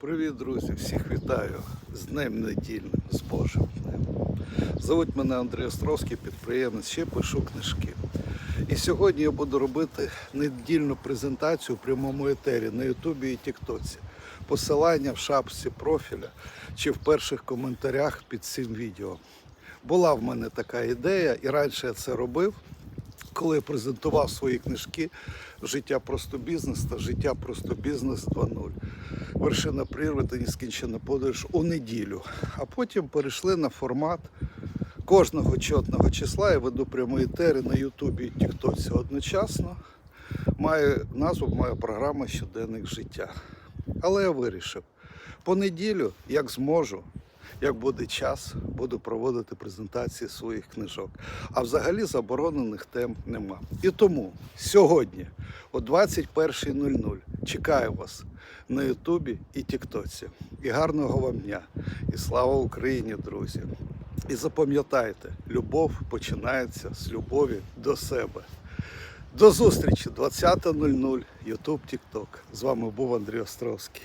Привіт, друзі! Всіх вітаю з Днем недільним, з Божим днем. Зовуть мене Андрій Островський, підприємець, ще пишу книжки. І сьогодні я буду робити недільну презентацію у прямому етері на Ютубі і Тіктоці. Посилання в шапці профіля чи в перших коментарях під цим відео. Була в мене така ідея, і раніше я це робив коли я презентував свої книжки Життя просто бізнес та Життя просто бізнес 2.0. Вершина прірви та нескінчена подорож у неділю. А потім перейшли на формат кожного чотного числа. Я веду прямий етери на Ютубі і Тіктоці одночасно. Має назву моя програма Щоденник життя. Але я вирішив, по неділю, як зможу, як буде час, буду проводити презентації своїх книжок. А взагалі заборонених тем нема. І тому сьогодні о 21.00 чекаю вас на Ютубі і Тіктоці. І гарного вам дня! І слава Україні, друзі! І запам'ятайте, любов починається з любові до себе. До зустрічі 20.00 Ютуб, Тікток. З вами був Андрій Островський.